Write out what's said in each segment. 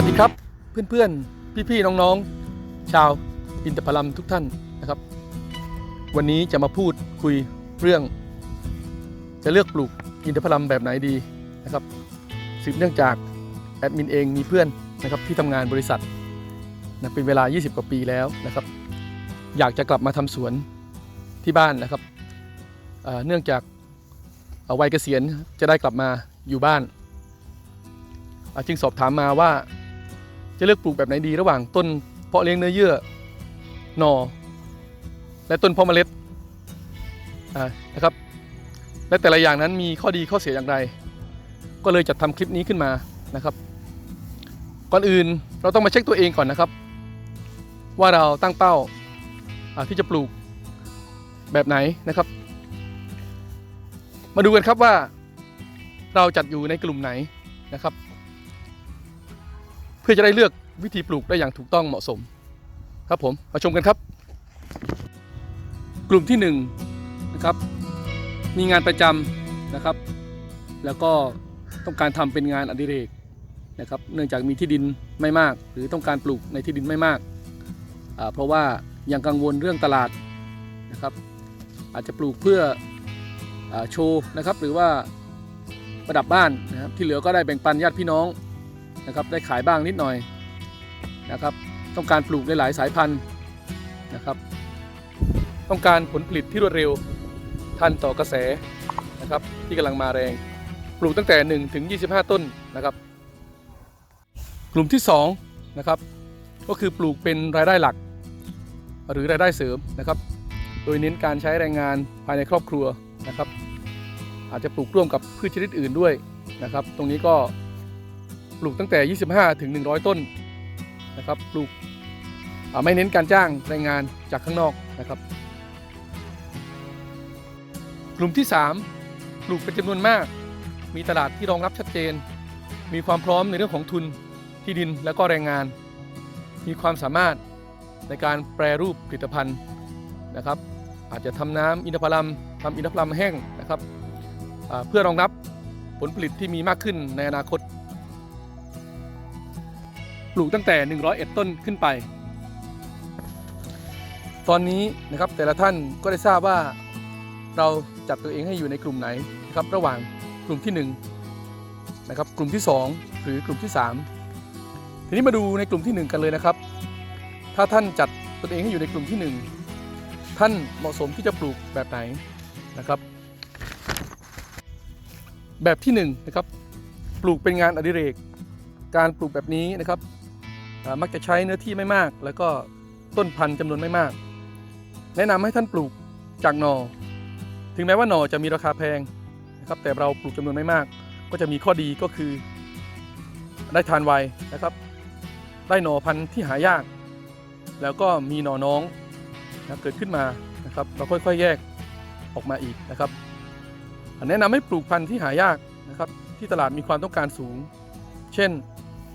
วัสดีครับเพื่อนๆ พี่ๆ น้องๆ ชาวอินทผลัมทุกท่านนะครับ วันนี้จะมาพูดคุยเรื่อง จะเลือกปลูกอินทผลัมแบบไหนดีนะครับสืบเนื่องจากแอดมินเองมีเพื่อนนะครับที่ทำงานบริษัทนะเป็นเวลา 20 กว่าปีแล้วนะครับ อยากจะกลับมาทำสวนที่บ้านนะครับเนื่องจากเอ่อวัยเกษียณจะได้กลับมาอยู่บ้าน จึงสอบถามมาว่า จะเลือกปลูกแบบไหนดีระหว่างต้นเพาะเลี้ยงเนื้อเยื่อหนอและต้นเพาะเมล็ดนะครับ และแต่ละอย่างนั้นมีข้อดีข้อเสียอย่างไร ก็เลยจัดทำคลิปนี้ขึ้นมานะครับ ก่อนอื่นเราต้องมาเช็คตัวเองก่อนนะครับ ว่าเราตั้งเป้าที่จะปลูกแบบไหนนะครับ มาดูกันครับว่าเราจัดอยู่ในกลุ่มไหนนะครับ พื่อจะได้เลือกวิธีปลูกได้อย่างถูกต้องเหมาะสม ครับผมมาชมกันครับ กลุ่มที่1นงนะครับมีงานประจำนะครับ แล้วก็ต้องการทำเป็นงานอดิเรกนะครับเนื่องจากมีที่ดินไม่มาก หรือต้องการปลูกในที่ดินไม่มากเพราะว่ายังกังวลเรื่องตลาดนะครับ อาจจะปลูกเพื่ออโชว์นะครับ หรือว่าประดับบ้านนะครับที่เหลือก็ได้แบ่งปันญาติพี่น้อง นะครับได้ขายบ้างนิดหน่อยนะครับ ต้องการปลูกได้หลายสายพันธุ์นะครับ ต้องการผลผลิตที่รวดเร็วทันต่อกระแสนะครับ ที่กำลังมาแรง ปลูกตั้งแต่ 1 ถึง 25 ต้นนะครับ กลุ่มที่2นะครับก็คือปลูกเป็นรายได้หลัก หรือรายได้เสริมนะครับ โดยเน้นการใช้แรงงานภายในครอบครัวนะครับ อาจจะปลูกร่วมกับพืชชนิดอื่นด้วยนะครับ ตรงนี้ก็ ปลูกตั้งแต่ 25 ถึง 100 ต้นนะครับ ปลูกไม่เน้นการจ้างแรงงานจากข้างนอกนะครับ กลุ่มที่ 3 ปลูกเป็นจำนวนมาก มีตลาดที่รองรับชัดเจน มีความพร้อมในเรื่องของทุนที่ดินและก็แรงงาน มีความสามารถในการแปรรูปผลิตภัณฑ์นะครับ อาจจะทำน้ำอินทผลัมทำอินทผลัมแห้งนะครับเพื่อรองรับผลผลิตที่มีมากขึ้นในอนาคต ลูกตั้งแต่ 101 ต้นขึ้นไป ตอนนี้นะครับแต่ละท่านก็ได้ทราบว่าเราจัดตัวเองให้อยู่ในกลุ่มไหนนะครับระหว่างกลุ่มที่1นะครับกลุ่มที่ 2 หรือกลุ่มที่ 3 ทีนี้มาดูในกลุ่มที่ 1 กันเลยนะครับ ถ้าท่านจัดตัวเองให้อยู่ในกลุ่มที่ 1 ท่านเหมาะสมที่จะปลูกแบบไหนนะครับ แบบที่1นะครับปลูกเป็นงานอดิเรก การปลูกแบบนี้นะครับ มักจะใช้เนื้อที่ไม่มาก แล้วก็ต้นพันธุ์จำนวนไม่มาก แนะนำให้ท่านปลูกจากหนอ่อถึงแม้ว่าหน่อจะมีราคาแพงนะครับแต่เราปลูกจำนวนไม่มาก ก็จะมีข้อดีก็คือ ได้ทานไวนะครับ ได้หน่อพันธุ์ที่หายาก แล้วก็มีหน่อน้องนะเกิดขึ้นมานะครับ เราค่อยๆแยกออกมาอีกนะครับแนะนำให้ปลูกพันธุ์ที่หายากนะครับ ที่ตลาดมีความต้องการสูง เช่น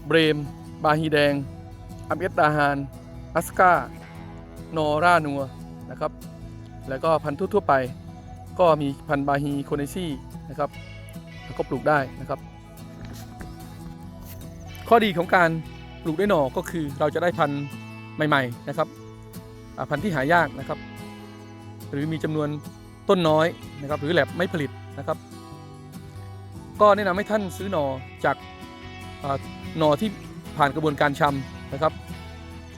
เบรม บาฮีแดง อัมเอสดาฮานอัสกาโนรานัวนะครับ แล้วก็พันธุ์ทั่วไป ก็มีพันธุ์บาฮีโคเนซี่นะครับแล้วก็ปลูกได้นะครับ ข้อดีของการปลูกด้วยหน่อก็คือเราจะได้พันธุ์ใหม่ๆนะครับพันธุ์ที่หายากนะครับ หรือมีจำนวนต้นน้อยนะครับ หรือแลบไม่ผลิตนะครับ ก็แนะนำให้ท่านซื้อหน่อจากหน่อที่ผ่านกระบวนการชำ นะครับ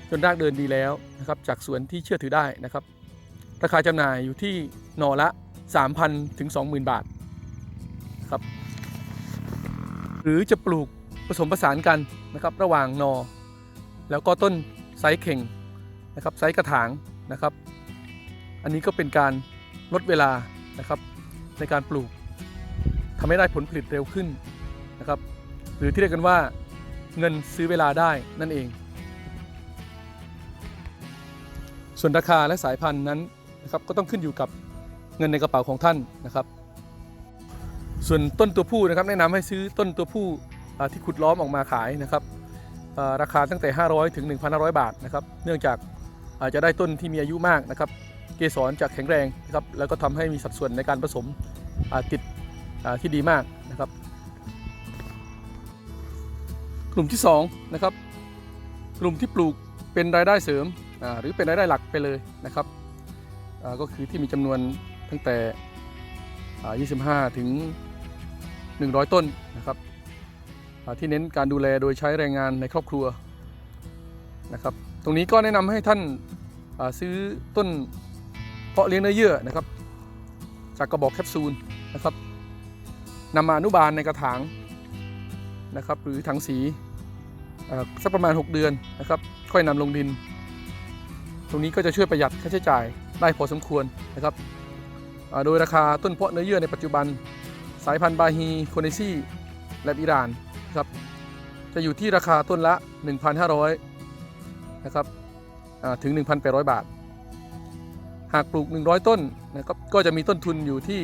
จนรากเดินดีแล้วนะครับ จากสวนที่เชื่อถือได้นะครับ ราคาจำหน่ายอยู่ที่หน่อละ 3,000 ถึง 20,000 บาทครับ หรือจะปลูกผสมผสานกันนะครับ ระหว่างหนอ แล้วก็ต้นไซส์เข่งนะครับไซส์กระถางนะครับ อันนี้ก็เป็นการลดเวลานะครับ ในการปลูกทำให้ได้ผลผลิตเร็วขึ้นนะครับ หรือที่เรียกกันว่าเงินซื้อเวลาได้นั่นเอง ส่วนราคาและสายพันธุ์นั้นนะครับก็ต้องขึ้นอยู่กับเงินในกระเป๋าของท่านนะครับ ส่วนต้นตัวผู้นะครับแนะนำให้ซื้อต้นตัวผู้ที่ขุดล้อมออกมาขายนะครับราคาตั้งแต่ 500 ถึง 1,500 บาทนะครับ เนื่องจากอาจจะได้ต้นที่มีอายุมากนะครับ เกสรจากแข็งแรงนะครับแล้วก็ทำให้มีสัดส่วนในการผสมติดที่ดีมากนะครับ กลุ่มที่2นะครับกลุ่มที่ปลูกเป็นรายได้เสริม หรือเป็นรายได้หลักไปเลยนะครับก็คือที่มีจำนวนตั้งแต่อ่า25 ถึง 100 ต้นนะครับที่เน้นการดูแลโดยใช้แรงงานในครอบครัวนะครับ ตรงนี้ก็แนะนำให้ท่านาซื้อต้นเพาะเลี้ยงเนื้อเยื่อนะครับ จากกระบอกแคปซูลนะครับนำมาอนุบาลในกระถางนะครับ หรือถังสีสักประมาณ 6 เดือนนะครับ ค่อยนำลงดิน ตรงนี้ก็จะช่วยประหยัดค่าใช้จ่ายได้พอสมควรนะครับโดยราคาต้นเพาะเนื้อเยื่อในปัจจุบัน สายพันธุ์บาฮีโคเนซี่และอิหร่านครับจะอยู่ที่ราคาต้นละ 1,500นะครับถึง 1,800 บาท หากปลูก 100 ต้นนะครับก็จะมีต้นทุนอยู่ที่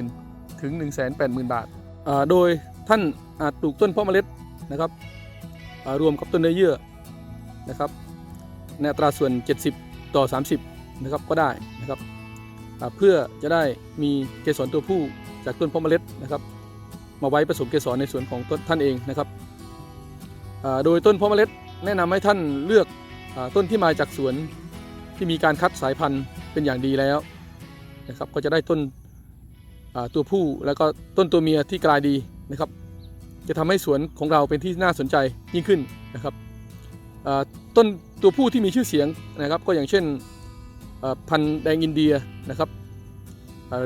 150,000 ถึง 180,000 บาท โดยท่านอาจปลูกต้นเพาะเมล็ดนะครับรวมกับต้นเนื้อเยื่อนะครับ ในอัตราส่วน 70 ต่อ 30 นะครับก็ได้นะครับเพื่อจะได้มีเกสรตัวผู้จากต้นพาะเมล็ดนะครับ มาไว้ผสมเกสรในสวนของต้นท่านเองนะครับโดยต้นพาะเมล็ดแนะนำให้ท่านเลือกอต้นที่มาจากสวนที่มีการคัดสายพันธุ์เป็นอย่างดีแล้วนะครับก็จะได้ต้นตัวผู้แล้วก็ต้นตัวเมียที่กลายดีนะครับ จะทำให้สวนของเราเป็นที่น่าสนใจยิ่งขึ้นนะครับต้นตัวผู้ที่มีชื่อเสียงนะครับก็อย่างเช่นพันธุ์แดงอินเดียนะครับ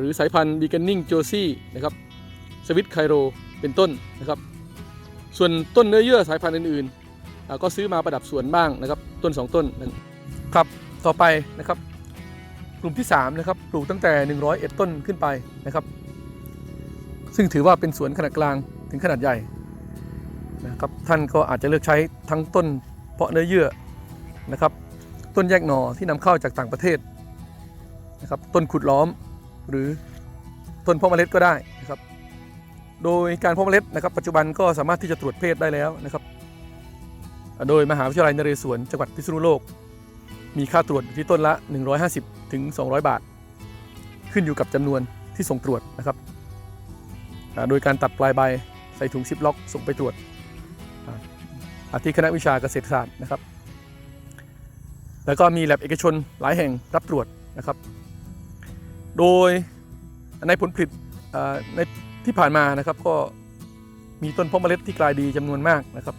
หรือสายพันธุ์บีเกนนิงโจซี่นะครับสวิตไคโรเป็นต้นนะครับ ส่วนต้นเนื้อเยื่อสายพันธุ์อื่นๆ ก็ซื้อมาประดับสวนบ้างนะครับ ต้น 2 ต้นนะครับต่อไปนะครับ กลุ่มที่3นะครับปลูกตั้งแต่ 101 ต้นขึ้นไปนะครับ ซึ่งถือว่าเป็นสวนขนาดกลางถึงขนาดใหญ่นะครับท่านก็อาจจะเลือกใช้ทั้งต้นเพาะเนื้อเยื่อ นะครับ ต้นแยกหน่อที่นำเข้าจากต่างประเทศนะครับ ต้นขุดล้อมหรือต้นเพาะเมล็ดก็ได้นะครับ โดยการเพาะเมล็ดนะครับ ปัจจุบันก็สามารถที่จะตรวจเพศได้แล้วนะครับ โดยมหาวิทยาลัยนเรศวรจังหวัดพิษณุโลก มีค่าตรวจอยู่ที่ต้นละ 150ถึง200 บาท ขึ้นอยู่กับจำนวนที่ส่งตรวจนะครับ โดยการตัดปลายใบใส่ถุงซิปล็อกส่งไปตรวจอาอ่าที่คณะวิชาเกษตรศาสตร์นะครับ แล้วก็มีแลบเอกชนหลายแห่งรับตรวจนะครับ โดยในผลผลิตในที่ผ่านมานะครับก็มีต้นเพาะเมล็ดที่กลายดีจำนวนมากนะครับ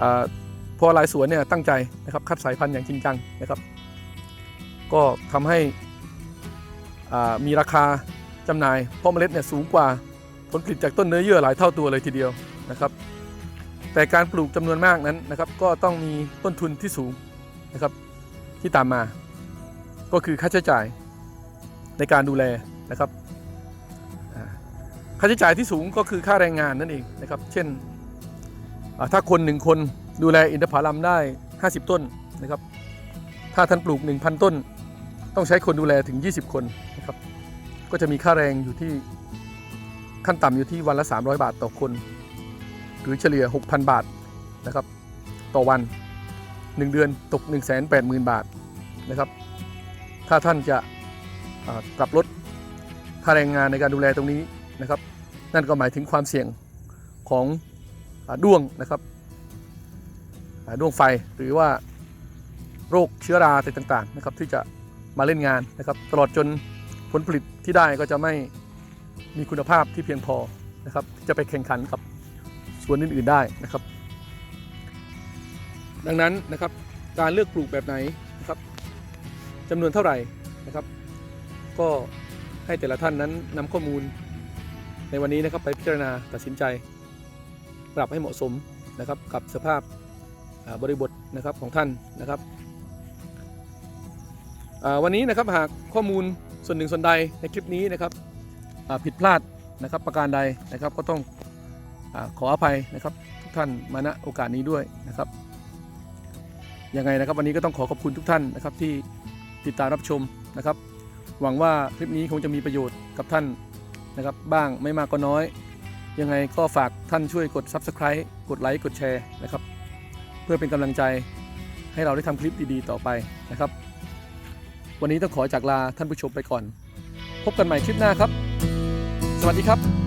อพอหลายสวนเนี่ยตั้งใจนะครับคัดสายพันธุ์อย่างจริงจังนะครับ ก็ทำให้มีราคาจำหน่ายเพาะเมล็ดเนี่ยสูงกว่าผลผลิตจากต้นเนื้อเยื่อหลายเท่าตัวเลยทีเดียวนะครับ แต่การปลูกจำนวนมากนั้นนะครับ ก็ต้องมีต้นทุนที่สูงนะครับ ที่ตามมา ก็คือค่าใช้จ่ายในการดูแลนะครับค่าใช้จ่ายที่สูงก็คือค่าแรงงานนั่นเองนะครับ เช่นถ้าคนหนึ่งคนดูแลอินทผลัมได้ 50 ต้นนะครับ ถ้าท่านปลูก 1,000 ต้น ต้องใช้คนดูแลถึง 20 คนนะครับ ก็จะมีค่าแรงอยู่ที่ขั้นต่ำอยู่ที่วันละ 300 บาทต่อคน หรือเฉลี่ย 6,000 บาทนะครับ ต่อวัน 1 เดือนตก 180,000 บาทนะครับ ถ้าท่านจะปรับลดค่าแรงงานในการดูแลตรงนี้นะครับ นั่นก็หมายถึงความเสี่ยงของอด้วงนะครับด้วงไฟหรือว่าโรคเชื้อราอะไรต่างๆนะครับ ที่จะมาเล่นงานนะครับ ตลอดจนผลผลิตที่ได้ก็จะไม่มีคุณภาพที่เพียงพอนะครับที่จะไปแข่งขันกับ สวนอื่นๆได้นะครับ ดังนั้นนะครับการเลือกปลูกแบบไหนนะครับจำนวนเท่าไหร่นะครับ ก็ให้แต่ละท่านนั้นนำข้อมูลในวันนี้นะครับไปพิจารณาตัดสินใจ ปรับให้เหมาะสมนะครับกับสภาพบริบทนะครับของท่านนะครับวันนี้นะครับหากข้อมูลส่วนหนึ่งส่วนใดในคลิปนี้นะครับผิดพลาดนะครับประการใดนะครับก็ต้อง ขออภัยนะครับทุกท่านมาณโอกาสนี้ด้วยนะครับยังไงนะครับวันนี้ก็ต้องขอขอบคุณทุกท่านนะครับที่ติดตามรับชมนะครับ หวังว่าคลิปนี้คงจะมีประโยชน์กับท่านนะครับบ้างไม่มากก็น้อย ยังไงก็ฝากท่านช่วยกด Subscribe กดไลค์กดแชร์นะครับ เพื่อเป็นกำลังใจให้เราได้ทำคลิปดีๆ ต่อไปนะครับ วันนี้ต้องขอจากลาท่านผู้ชมไปก่อน พบกันใหม่คลิปหน้าครับ สวัสดีครับ